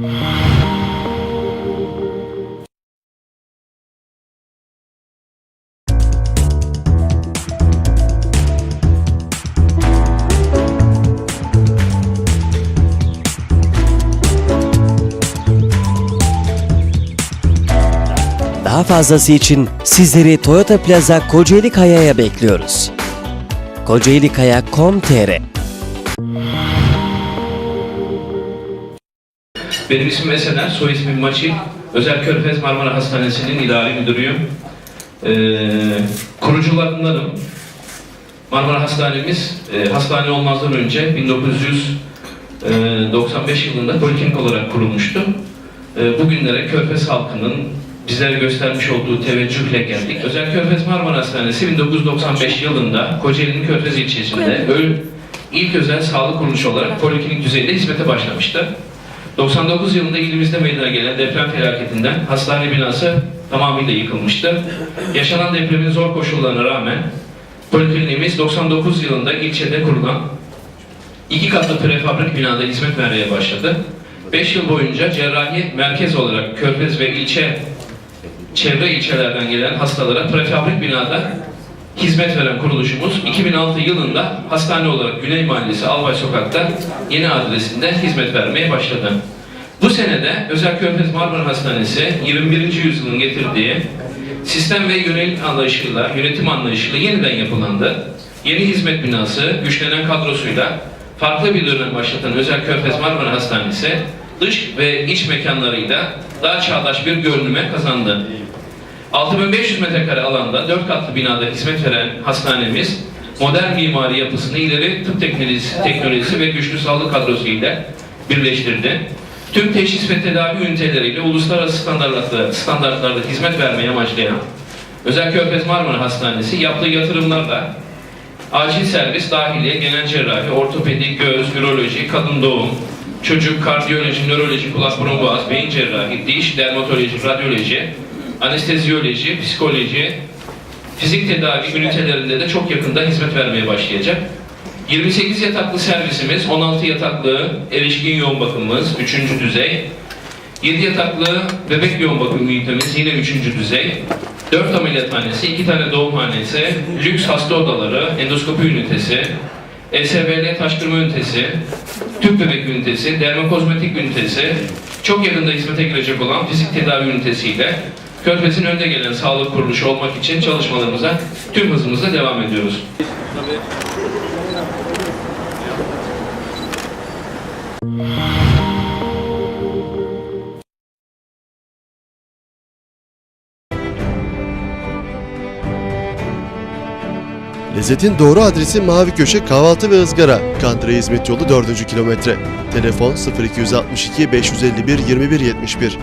Daha fazlası için sizleri Toyota Plaza Kocaeli Kaya'ya bekliyoruz. kocaelikaya.com.tr Benim ismim Esener, soy ismim Maçil. Özel Körfez Marmara Hastanesi'nin idari müdürüyüm. Ee, kurucularındanım. Marmara Hastanemiz e, hastane olmazdan önce 1995 yılında poliklinik olarak kurulmuştu. E, bugünlere Körfez halkının bizlere göstermiş olduğu teveccühle geldik. Özel Körfez Marmara Hastanesi 1995 yılında Kocaeli'nin Körfez ilçesinde ilk özel sağlık kuruluşu olarak poliklinik düzeyde hizmete başlamıştı. 99 yılında ilimizde meydana gelen deprem felaketinden hastane binası tamamıyla yıkılmıştı. Yaşanan depremin zor koşullarına rağmen polikliniğimiz 99 yılında ilçede kurulan iki katlı prefabrik binada hizmet vermeye başladı. 5 yıl boyunca cerrahi merkez olarak Körfez ve ilçe çevre ilçelerden gelen hastalara prefabrik binada hizmet veren kuruluşumuz 2006 yılında hastane olarak Güney Mahallesi Albay Sokak'ta yeni adresinde hizmet vermeye başladı. Bu senede Özel Körfez Marmara Hastanesi 21. yüzyılın getirdiği sistem ve yönelik anlayışıyla, yönetim anlayışıyla yeniden yapılandı. Yeni hizmet binası, güçlenen kadrosuyla farklı bir dönem başlatan Özel Körfez Marmara Hastanesi dış ve iç mekanlarıyla daha çağdaş bir görünüme kazandı. 6500 metrekare alanda 4 katlı binada hizmet veren hastanemiz modern mimari yapısını ileri tıp teknolojisi, teknolojisi ve güçlü sağlık kadrosu ile birleştirdi. Tüm teşhis ve tedavi üniteleriyle uluslararası standartlarda, standartlarda hizmet vermeye amaçlayan Özel Körfez Marmara Hastanesi yaptığı yatırımlarla acil servis, dahiliye, genel cerrahi, ortopedi, göz, üroloji, kadın doğum, çocuk, kardiyoloji, nöroloji, kulak, burun, boğaz, beyin cerrahi, diş, dermatoloji, radyoloji, anesteziyoloji, psikoloji, fizik tedavi ünitelerinde de çok yakında hizmet vermeye başlayacak. 28 yataklı servisimiz, 16 yataklı erişkin yoğun bakımımız 3. düzey, 7 yataklı bebek yoğun bakım ünitemiz yine 3. düzey, 4 ameliyathanesi, 2 tane doğumhanesi, lüks hasta odaları, endoskopi ünitesi, ESBL taşkırma ünitesi, tüp bebek ünitesi, dermokozmetik ünitesi, çok yakında hizmete girecek olan fizik tedavi ünitesiyle Körfez'in önde gelen sağlık kuruluşu olmak için çalışmalarımıza tüm hızımızla devam ediyoruz. Lezzetin doğru adresi Mavi Köşe Kahvaltı ve Izgara. Kandıra Hizmet Yolu 4. kilometre. Telefon 0262 551 2171.